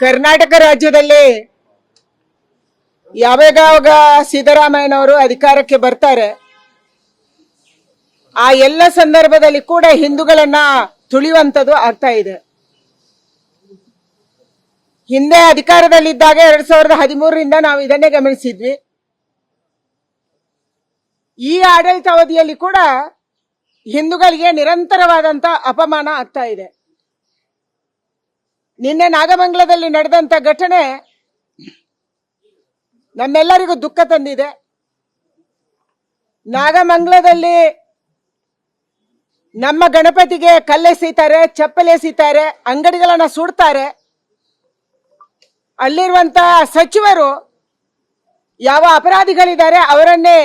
ಕರ್ನಾಟಕ ರಾಜ್ಯದಲ್ಲಿ ಯಾವಾಗ ಸಿದ್ದರಾಮಯ್ಯನವರು ಅಧಿಕಾರಕ್ಕೆ ಬರ್ತಾರೆ, ಆ ಎಲ್ಲ ಸಂದರ್ಭದಲ್ಲಿ ಕೂಡ ಹಿಂದೂಗಳನ್ನ ತುಳಿಯುವಂಥದ್ದು ಆಗ್ತಾ ಇದೆ. ಹಿಂದೆ ಅಧಿಕಾರದಲ್ಲಿದ್ದಾಗ ಎರಡ್ ಸಾವಿರದ ಹದಿಮೂರರಿಂದ ನಾವು ಇದನ್ನೇ ಗಮನಿಸಿದ್ವಿ. ಈ ಆಡಳಿತಾವಧಿಯಲ್ಲಿ ಕೂಡ ಹಿಂದೂಗಳಿಗೆ ನಿರಂತರವಾದಂತ ಅಪಮಾನ ಆಗ್ತಾ ಇದೆ. ನಿನ್ನೆ ನಾಗಮಂಗಲದಲ್ಲಿ ನಡೆದಂತ ಘಟನೆ ನಮ್ಮೆಲ್ಲರಿಗೂ ದುಃಖ ತಂದಿದೆ. ನಾಗಮಂಗಲದಲ್ಲಿ ನಮ್ಮ ಗಣಪತಿಗೆ ಕಲ್ಲೆಸೀತಾರೆ ಚಪ್ಪಲೆಸೀತಾರೆ ಅಂಗಡಿಗಳನ್ನ ಸುಡ್ತಾರೆ. ಅಲ್ಲಿರುವಂತ ಸಚಿವರು ಯಾವ ಅಪರಾಧಿಗಳಿದ್ದಾರೆ ಅವರನ್ನೇ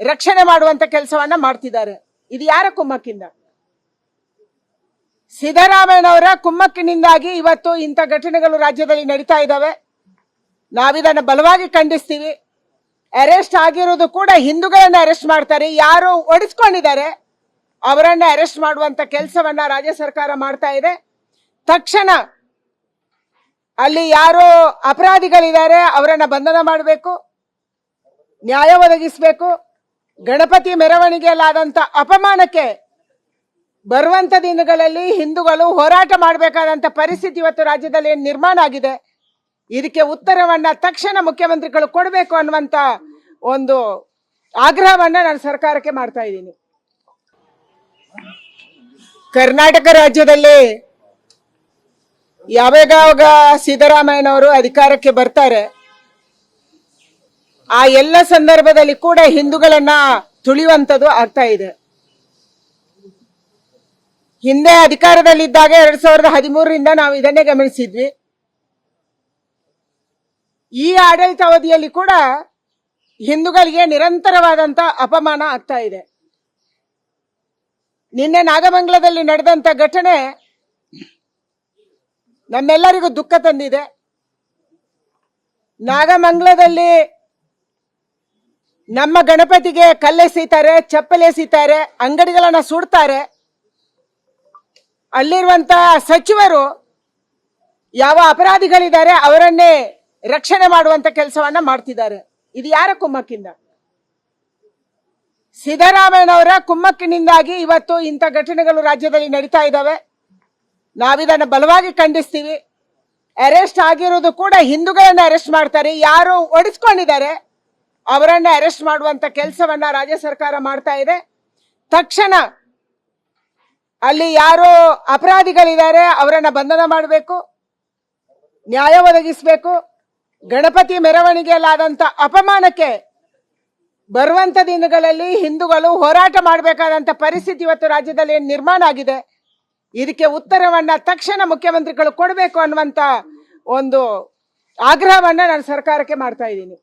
ರಕ್ಷಣೆ ಮಾಡುವಂತ ಕೆಲಸವನ್ನ ಮಾಡ್ತಿದ್ದಾರೆ. ಇದು ಯಾರ ಕುಮ್ಮಕ್ಕಿಂದ? ಸಿದ್ದರಾಮಯ್ಯನವರ ಕುಮ್ಮಕ್ಕಿನಿಂದಾಗಿ ಇವತ್ತು ಇಂಥ ಘಟನೆಗಳು ರಾಜ್ಯದಲ್ಲಿ ನಡೀತಾ ಇದ್ದಾವೆ. ನಾವಿದನ್ನು ಬಲವಾಗಿ ಖಂಡಿಸ್ತೀವಿ. ಅರೆಸ್ಟ್ ಆಗಿರೋದು ಕೂಡ ಹಿಂದೂಗಳನ್ನು ಅರೆಸ್ಟ್ ಮಾಡ್ತಾರೆ. ಯಾರು ಒಡಿಸ್ಕೊಂಡಿದ್ದಾರೆ. ಅವರನ್ನ ಅರೆಸ್ಟ್ ಮಾಡುವಂತ ಕೆಲಸವನ್ನ ರಾಜ್ಯ ಸರ್ಕಾರ ಮಾಡ್ತಾ ಇದೆ. ತಕ್ಷಣ ಅಲ್ಲಿ ಯಾರು ಅಪರಾಧಿಗಳಿದ್ದಾರೆ, ಅವರನ್ನ ಬಂಧನ ಮಾಡಬೇಕು, ನ್ಯಾಯ ಒದಗಿಸಬೇಕು. ಗಣಪತಿ ಮೆರವಣಿಗೆಯಲ್ಲಾದಂಥ ಅಪಮಾನಕ್ಕೆ ಬರುವಂತ ದಿನಗಳಲ್ಲಿ ಹಿಂದೂಗಳು ಹೋರಾಟ ಮಾಡಬೇಕಾದಂತ ಪರಿಸ್ಥಿತಿ ಇವತ್ತು ರಾಜ್ಯದಲ್ಲಿ ನಿರ್ಮಾಣ ಆಗಿದೆ. ಇದಕ್ಕೆ ಉತ್ತರವನ್ನ ತಕ್ಷಣ ಮುಖ್ಯಮಂತ್ರಿಗಳು ಕೊಡಬೇಕು ಅನ್ನುವಂತ ಒಂದು ಆಗ್ರಹವನ್ನ ನಾನು ಸರ್ಕಾರಕ್ಕೆ ಮಾಡ್ತಾ ಇದ್ದೀನಿ. ಕರ್ನಾಟಕ ರಾಜ್ಯದಲ್ಲಿ ಯಾವಾಗ ಸಿದ್ದರಾಮಯ್ಯನವರು ಅಧಿಕಾರಕ್ಕೆ ಬರ್ತಾರೆ, ಆ ಎಲ್ಲ ಸಂದರ್ಭದಲ್ಲಿ ಕೂಡ ಹಿಂದೂಗಳನ್ನ ತುಳಿಯುವಂಥದ್ದು ಆಗ್ತಾ ಇದೆ. ಹಿಂದೆ ಅಧಿಕಾರದಲ್ಲಿದ್ದಾಗ ಎರಡ್ ಸಾವಿರದ ಹದಿಮೂರರಿಂದ ನಾವು ಇದನ್ನೇ ಗಮನಿಸಿದ್ವಿ. ಈ ಆಡಳಿತಾವಧಿಯಲ್ಲಿ ಕೂಡ ಹಿಂದೂಗಳಿಗೆ ನಿರಂತರವಾದಂತ ಅಪಮಾನ ಆಗ್ತಾ ಇದೆ. ನಿನ್ನೆ ನಾಗಮಂಗಲದಲ್ಲಿ ನಡೆದಂತ ಘಟನೆ ನಮ್ಮೆಲ್ಲರಿಗೂ ದುಃಖ ತಂದಿದೆ. ನಾಗಮಂಗಲದಲ್ಲಿ ನಮ್ಮ ಗಣಪತಿಗೆ ಕಲ್ಲೆಸೀತಾರೆ ಚಪ್ಪಲೆಸೀತಾರೆ ಅಂಗಡಿಗಳನ್ನ ಸುಡ್ತಾರೆ. ಅಲ್ಲಿರುವಂತ ಸಚಿವರು ಯಾವ ಅಪರಾಧಿಗಳಿದ್ದಾರೆ ಅವರನ್ನೇ ರಕ್ಷಣೆ ಮಾಡುವಂತ ಕೆಲಸವನ್ನ ಮಾಡ್ತಿದ್ದಾರೆ. ಇದು ಯಾರ ಕುಮ್ಮಕ್ಕಿಂದ? ಸಿದ್ದರಾಮಯ್ಯನವರ ಕುಮ್ಮಕ್ಕಿನಿಂದಾಗಿ ಇವತ್ತು ಇಂಥ ಘಟನೆಗಳು ರಾಜ್ಯದಲ್ಲಿ ನಡೀತಾ ಇದ್ದಾವೆ. ನಾವಿದನ್ನು ಬಲವಾಗಿ ಖಂಡಿಸ್ತೀವಿ. ಅರೆಸ್ಟ್ ಆಗಿರೋದು ಕೂಡ ಹಿಂದೂಗಳನ್ನ ಅರೆಸ್ಟ್ ಮಾಡ್ತಾರೆ. ಯಾರು ಒಡಿಸ್ಕೊಂಡಿದ್ದಾರೆ ಅವರನ್ನ ಅರೆಸ್ಟ್ ಮಾಡುವಂತ ಕೆಲಸವನ್ನ ರಾಜ್ಯ ಸರ್ಕಾರ ಮಾಡ್ತಾ ಇದೆ. ತಕ್ಷಣ ಅಲ್ಲಿ ಯಾರೋ ಅಪರಾಧಿಗಳಿದ್ದಾರೆ, ಅವರನ್ನ ಬಂಧನ ಮಾಡಬೇಕು, ನ್ಯಾಯ ಒದಗಿಸಬೇಕು, ಗಣಪತಿ ಮೆರವಣಿಗೆಯಲ್ಲಾದಂತ ಅಪಮಾನಕ್ಕೆ ಬರುವಂತ ದಿನಗಳಲ್ಲಿ ಹಿಂದೂಗಳು ಹೋರಾಟ ಮಾಡಬೇಕಾದಂತ ಪರಿಸ್ಥಿತಿ ಇವತ್ತು ರಾಜ್ಯದಲ್ಲಿ ನಿರ್ಮಾಣ ಆಗಿದೆ? ಇದಕ್ಕೆ ಉತ್ತರವನ್ನ ತಕ್ಷಣ ಮುಖ್ಯಮಂತ್ರಿಗಳು ಕೊಡಬೇಕು ಅನ್ನುವಂತ ಒಂದು ಆಗ್ರಹವನ್ನ ನಾನು ಸರ್ಕಾರಕ್ಕೆ ಮಾಡ್ತಾ ಇದ್ದೀನಿ.